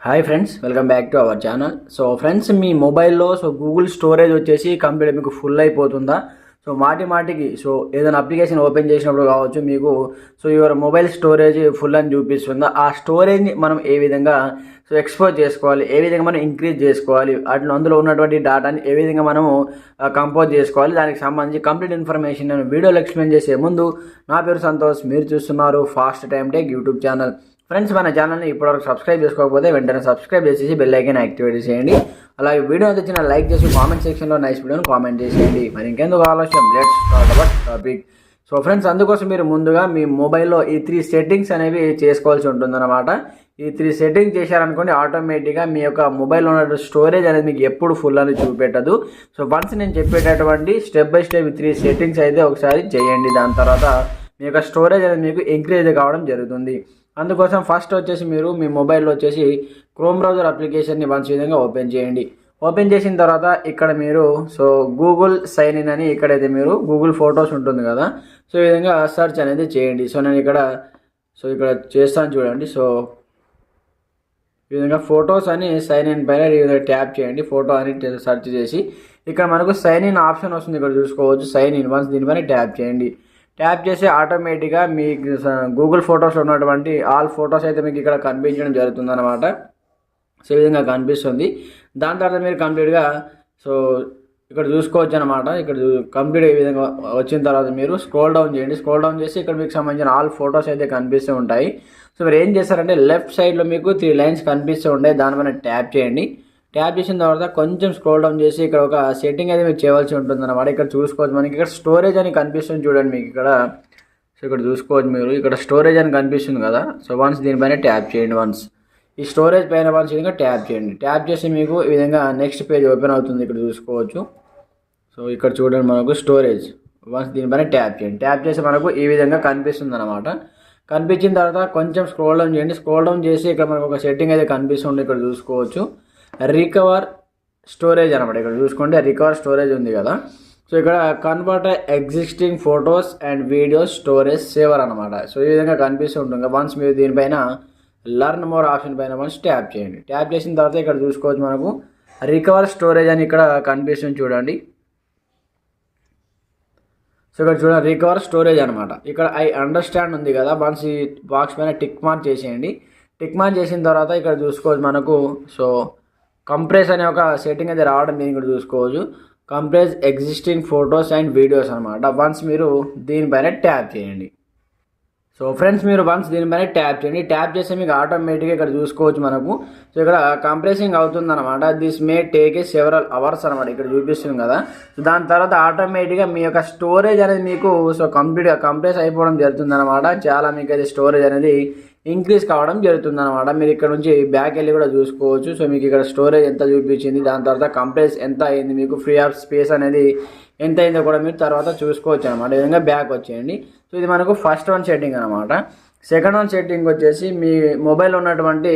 Hi friends welcome back to our channel so friends మీ మొబైల్లో so Google storage వచ్చేసి complete మీకు full అయిపోతుందా? So మాటి మాటికి సో ఏదైనా అప్లికేషన్ ఓపెన్ చేసినప్పుడు కావచ్చు మీకు so your mobile storage full అని చూపిస్తుందా? ఆ స్టోరేజ్ని మనం ఏ విధంగా సో ఎక్స్పోజ్ చేసుకోవాలి ఏ విధంగా మనం ఇంక్రీజ్ చేసుకోవాలి అట్లా అందులో ఉన్నటువంటి డేటాని ఏ విధంగా మనము కంపోజ్ చేసుకోవాలి దానికి సంబంధించి కంప్లీట్ ఇన్ఫర్మేషన్ నేను వీడియోలో ఎక్స్ప్లెయిన్ చేసే ముందు నా పేరు సంతోష్ మీరు చూస్తున్నారు fast time take YouTube channel friends మన ఛానల్ని ఇప్పటివరకు సబ్స్క్రైబ్ చేసుకోకపోతే వెంటనే సబ్స్క్రైబ్ చేసేసి బెల్ ఐకాన్ యాక్టివేట్ చేయండి అలాగే వీడియో వచ్చిన లైక్ చేసి కామెంట్ సెక్షన్లో నైస్ వీడియోని కామెంట్ చేసేయండి. మరి ఇంకెందుకు ఆలోచన let's start our topic so friends అందుకోసం మీరు ముందుగా మీ మొబైల్లో ఈ త్రీ సెట్టింగ్స్ అనేవి చేసుకోవాల్సి ఉంటుందన్నమాట. ఈ త్రీ సెట్టింగ్ చేశారనుకోండి ఆటోమేటిక్గా మీ యొక్క మొబైల్లో ఉన్న స్టోరేజ్ అనేది మీకు ఎప్పుడు ఫుల్ అని చూపెట్టదు. సో వన్స్ నేను చెప్పేటటువంటి step by step three settings అయితే ఒకసారి చేయండి. దాని తర్వాత మీ యొక్క స్టోరేజ్ అనేది మీకు ఎంకరేజ్ కావడం జరుగుతుంది. అందుకోసం ఫస్ట్ వచ్చేసి మీరు మీ మొబైల్లో వచ్చేసి క్రోమ్ బ్రౌజర్ అప్లికేషన్ని మంచి విధంగా ఓపెన్ చేయండి. ఓపెన్ చేసిన తర్వాత ఇక్కడ మీరు సో గూగుల్ సైన్ ఇన్ అని ఇక్కడైతే మీరు గూగుల్ ఫొటోస్ ఉంటుంది కదా సో ఈ విధంగా సెర్చ్ అనేది చేయండి. సో నేను ఇక్కడ సో ఇక్కడ చేస్తాను చూడండి. సో ఈ విధంగా ఫొటోస్ అని సైన్ ఇన్ పైన ఈ విధంగా ట్యాప్ చేయండి. ఫోటో అని సెర్చ్ చేసి ఇక్కడ మనకు సైన్ ఇన్ ఆప్షన్ వస్తుంది. ఇక్కడ చూసుకోవచ్చు. సైన్ ఇన్ వన్స్ దీనిపైన ట్యాప్ చేయండి. ట్యాప్ చేసి ఆటోమేటిక్గా మీ గూగుల్ ఫొటోస్లో ఉన్నటువంటి ఆల్ ఫొటోస్ అయితే మీకు ఇక్కడ కనిపించడం జరుగుతుంది అనమాట సో ఈ విధంగా కనిపిస్తుంది. దాని తర్వాత మీరు కంప్లీట్గా సో ఇక్కడ చూసుకోవచ్చు అనమాట ఇక్కడ కంప్లీట్ ఈ విధంగా వచ్చిన తర్వాత మీరు స్క్రోల్ డౌన్ చేయండి. స్క్రోల్ డౌన్ చేసి ఇక్కడ మీకు సంబంధించిన ఆల్ ఫొటోస్ అయితే కనిపిస్తూ ఉంటాయి. సో మీరు ఏం చేస్తారంటే లెఫ్ట్ సైడ్లో మీకు త్రీ లైన్స్ కనిపిస్తూ ఉంటాయి. దానిపైన ట్యాప్ చేయండి. ట్యాప్ చేసిన తర్వాత కొంచెం స్క్రోల్ డౌన్ చేసి ఇక్కడ ఒక సెట్టింగ్ అయితే మీరు చేయవలసి ఉంటుంది అనమాట ఇక్కడ చూసుకోవచ్చు మనకి. ఇక్కడ స్టోరేజ్ అని కనిపిస్తుంది చూడండి మీకు ఇక్కడ. సో ఇక్కడ చూసుకోవచ్చు మీరు. ఇక్కడ స్టోరేజ్ అని కనిపిస్తుంది కదా. సో వన్స్ దీనిపైన ట్యాప్ చేయండి వన్స్ ఈ స్టోరేజ్ పైన వన్స్ విధంగా ట్యాప్ చేయండి. ట్యాప్ చేసి మీకు ఈ విధంగా నెక్స్ట్ పేజ్ ఓపెన్ అవుతుంది ఇక్కడ చూసుకోవచ్చు. సో ఇక్కడ చూడండి మనకు స్టోరేజ్ వన్స్ దీనిపైన ట్యాప్ చేయండి. ట్యాప్ చేసి మనకు ఈ విధంగా కనిపిస్తుంది అనమాట కనిపించిన తర్వాత కొంచెం స్క్రోల్ డౌన్ చేయండి. స్క్రోల్ డౌన్ చేసి ఇక్కడ మనకు ఒక సెట్టింగ్ అయితే కనిపిస్తుంది. ఇక్కడ చూసుకోవచ్చు. రికవర్ స్టోరేజ్ అనమాట ఇక్కడ చూసుకోండి రికవర్ స్టోరేజ్ ఉంది కదా. సో ఇక్కడ convert existing photos and videos storage saver అనమాట సో ఈ విధంగా కనిపిస్తూ ఉంటుంది. వన్స్ మీరు దీనిపైన లర్న్ మోర్ ఆప్షన్ పైన వన్స్ ట్యాప్ చేయండి. ట్యాప్ చేసిన తర్వాత ఇక్కడ చూసుకోవచ్చు మనకు రికవర్ స్టోరేజ్ అని ఇక్కడ కనిపిస్తుంది చూడండి. సో ఇక్కడ చూడండి రికవర్ స్టోరేజ్ అనమాట ఇక్కడ ఐ అండర్స్టాండ్ ఉంది కదా. వన్స్ ఈ బాక్స్ పైన టిక్ మార్క్ చేసేయండి. టిక్ మార్క్ చేసిన తర్వాత ఇక్కడ చూసుకోవచ్చు మనకు. సో కంప్రెస్ అనే ఒక సెట్టింగ్ అయితే రావడం మీరు ఇక్కడ చూసుకోవచ్చు. Compress existing photos and videos అనమాట వన్స్ మీరు దీనిపైన ట్యాప్ చేయండి. సో ఫ్రెండ్స్ మీరు వన్స్ దీనిపైన ట్యాప్ చేయండి. ట్యాప్ చేస్తే మీకు ఆటోమేటిక్గా ఇక్కడ చూసుకోవచ్చు మనకు. సో ఇక్కడ కంప్రెసింగ్ అవుతుంది అనమాట this may take a several hours అనమాట ఇక్కడ చూపిస్తుంది కదా. సో దాని తర్వాత ఆటోమేటిక్గా మీ యొక్క స్టోరేజ్ అనేది మీకు సో కంప్లీట్గా కంప్రెస్ అయిపోవడం జరుగుతుంది అనమాట చాలా మీకు అయితే స్టోరేజ్ అనేది ఇంక్రీజ్ కావడం జరుగుతుంది అనమాట మీరు ఇక్కడ నుంచి బ్యాక్ వెళ్ళి కూడా చూసుకోవచ్చు. సో మీకు ఇక్కడ స్టోరేజ్ ఎంత చూపించింది దాని తర్వాత కంప్రెస్ ఎంత అయింది మీకు ఫ్రీ ఆఫ్ స్పేస్ అనేది ఎంత అయిందో కూడా మీరు తర్వాత చూసుకోవచ్చు అనమాట ఈ విధంగా బ్యాక్ వచ్చేయండి. సో ఇది మనకు ఫస్ట్ వన్ సెట్టింగ్ అనమాట సెకండ్ వన్ సెట్టింగ్ వచ్చేసి మీ మొబైల్ ఉన్నటువంటి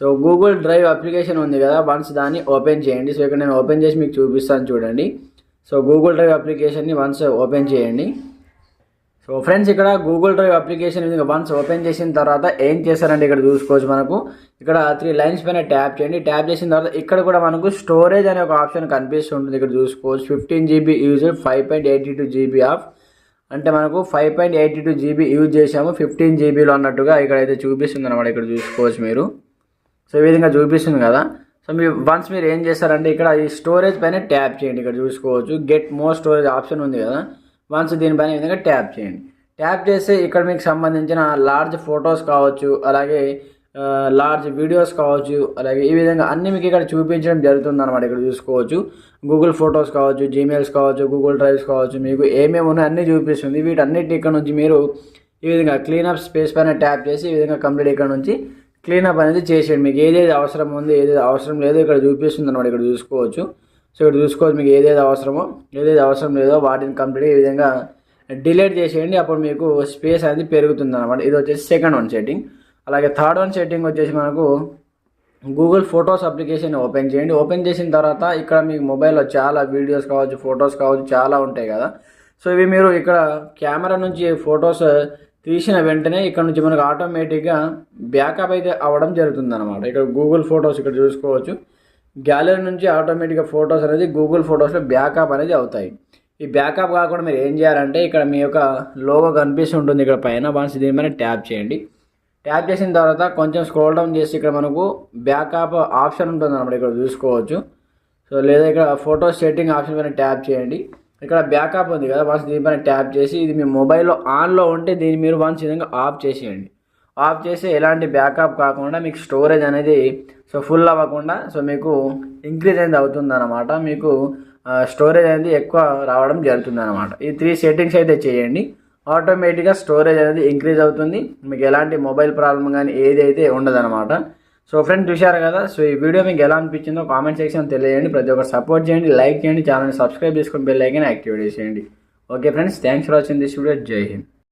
సో గూగుల్ డ్రైవ్ అప్లికేషన్ ఉంది కదా వన్స్ దాన్ని ఓపెన్ చేయండి. సో ఇక్కడ నేను ఓపెన్ చేసి మీకు చూపిస్తాను చూడండి. సో గూగుల్ డ్రైవ్ అప్లికేషన్ని వన్స్ ఓపెన్ చేయండి. సో ఫ్రెండ్స్ ఇక్కడ Google drive application once open చేసిన తర్వాత ఏం చేశారంటే ఇక్కడ చూసుకోవచ్చు మనకు. ఇక్కడ త్రీ లైన్స్ పైన ట్యాప్ చేయండి. ట్యాప్ చేసిన తర్వాత ఇక్కడ కూడా మనకు స్టోరేజ్ అనే ఒక ఆప్షన్ కనిపిస్తుంటుంది. ఇక్కడ చూసుకోవచ్చు. Fifteen GB use five point eighty two GB of అంటే మనకు five point eighty two GB use చేసాము ఫిఫ్టీన్ జీబీలో అన్నట్టుగా ఇక్కడ అయితే చూపిస్తుంది అనమాట ఇక్కడ చూసుకోవచ్చు మీరు. సో ఈ విధంగా చూపిస్తుంది కదా. సో మీరు వన్స్ మీరు ఏం చేస్తారంటే ఇక్కడ ఈ స్టోరేజ్ పైన ట్యాప్ చేయండి. ఇక్కడ చూసుకోవచ్చు. గెట్ మోర్ స్టోరేజ్ ఆప్షన్ ఉంది కదా. వన్స్ దీనిపైన ఈ విధంగా ట్యాప్ చేయండి. ట్యాప్ చేస్తే ఇక్కడ మీకు సంబంధించిన లార్జ్ ఫొటోస్ కావచ్చు అలాగే లార్జ్ వీడియోస్ కావచ్చు అలాగే ఈ విధంగా అన్ని మీకు ఇక్కడ చూపించడం జరుగుతుంది అనమాట ఇక్కడ చూసుకోవచ్చు. గూగుల్ ఫొటోస్ కావచ్చు జీమెయిల్స్ కావచ్చు గూగుల్ డ్రైవ్స్ కావచ్చు మీకు ఏమేమి ఉన్నాయో అన్నీ చూపిస్తుంది. వీటన్నిటి ఇక్కడ నుంచి మీరు ఈ విధంగా క్లీనప్ స్పేస్ పైన ట్యాప్ చేసి ఈ విధంగా కంప్లీట్ ఇక్కడ నుంచి క్లీనప్ అనేది చేసేయండి. మీకు ఏదేది అవసరం ఉంది ఏదేది అవసరం లేదో ఇక్కడ చూపిస్తుంది అనమాట ఇక్కడ చూసుకోవచ్చు. సో ఇక్కడ చూసుకోవచ్చు మీకు ఏదేది అవసరమో ఏదేది అవసరం లేదో వాటిని కంప్లీట్ ఈ విధంగా డిలీట్ చేసేయండి. అప్పుడు మీకు స్పేస్ అనేది పెరుగుతుంది అనమాట ఇది వచ్చేసి సెకండ్ వన్ సెట్టింగ్ అలాగే థర్డ్ వన్ సెట్టింగ్ వచ్చేసి మనకు గూగుల్ ఫొటోస్ అప్లికేషన్ ఓపెన్ చేయండి. ఓపెన్ చేసిన తర్వాత ఇక్కడ మీకు మొబైల్లో చాలా వీడియోస్ కావచ్చు ఫొటోస్ కావచ్చు చాలా ఉంటాయి కదా. సో ఇవి మీరు ఇక్కడ కెమెరా నుంచి ఫొటోస్ తీసిన వెంటనే ఇక్కడ నుంచి మనకు ఆటోమేటిక్గా బ్యాకప్ అయితే అవ్వడం జరుగుతుంది అనమాట ఇక్కడ గూగుల్ ఫొటోస్ ఇక్కడ చూసుకోవచ్చు. గ్యాలరీ నుంచి ఆటోమేటిక్గా ఫొటోస్ అనేది గూగుల్ ఫొటోస్లో బ్యాకప్ అనేది అవుతాయి. ఈ బ్యాకప్ కాకుండా మీరు ఏం చేయాలంటే ఇక్కడ మీ యొక్క లోగో కనిపిస్తుంటుంది ఇక్కడ పైన వన్స్ దీని మీద ట్యాప్ చేయండి. ట్యాప్ చేసిన తర్వాత కొంచెం స్క్రోల్ డౌన్ చేసి ఇక్కడ మనకు బ్యాకప్ ఆప్షన్ ఉంటుంది అనమాట ఇక్కడ చూసుకోవచ్చు. సో లేదా ఇక్కడ ఫోటో సెట్టింగ్ ఆప్షన్ పైన ట్యాప్ చేయండి. ఇక్కడ బ్యాకప్ ఉంది కదా వన్స్ దీనిపైన ట్యాప్ చేసి ఇది మీ మొబైల్లో ఆన్లో ఉంటే దీన్ని మీరు వన్స్ విధంగా ఆఫ్ చేసేయండి. ఆఫ్ చేసి ఎలాంటి బ్యాకప్ కాకుండా మీకు స్టోరేజ్ అనేది సో ఫుల్ అవ్వకుండా సో మీకు ఇంక్రీజ్ అనేది అవుతుంది అనమాట మీకు స్టోరేజ్ అనేది ఎక్కువ రావడం జరుగుతుంది అనమాట ఈ త్రీ సెట్టింగ్స్ అయితే చేయండి. ఆటోమేటిక్గా స్టోరేజ్ అనేది ఇంక్రీజ్ అవుతుంది. మీకు ఎలాంటి మొబైల్ ప్రాబ్లం కానీ ఏదైతే ఉండదనమాట ఉండదన్నమాట. సో ఫ్రెండ్ చూశారు కదా సో ఈ వీడియో మీకు ఎలా అనిపించిందో కామెంట్ సెక్షన్ తెలియజేయండి. ప్రతి ఒక్కరు సపోర్ట్ చేయండి లైక్ చేయండి ఛానల్ని సబ్స్క్రైబ్ చేసుకొని బెల్ ఐకన్ యాక్టివేట్ చేసేయండి. Okay friends thanks for watching this video జై హింద్.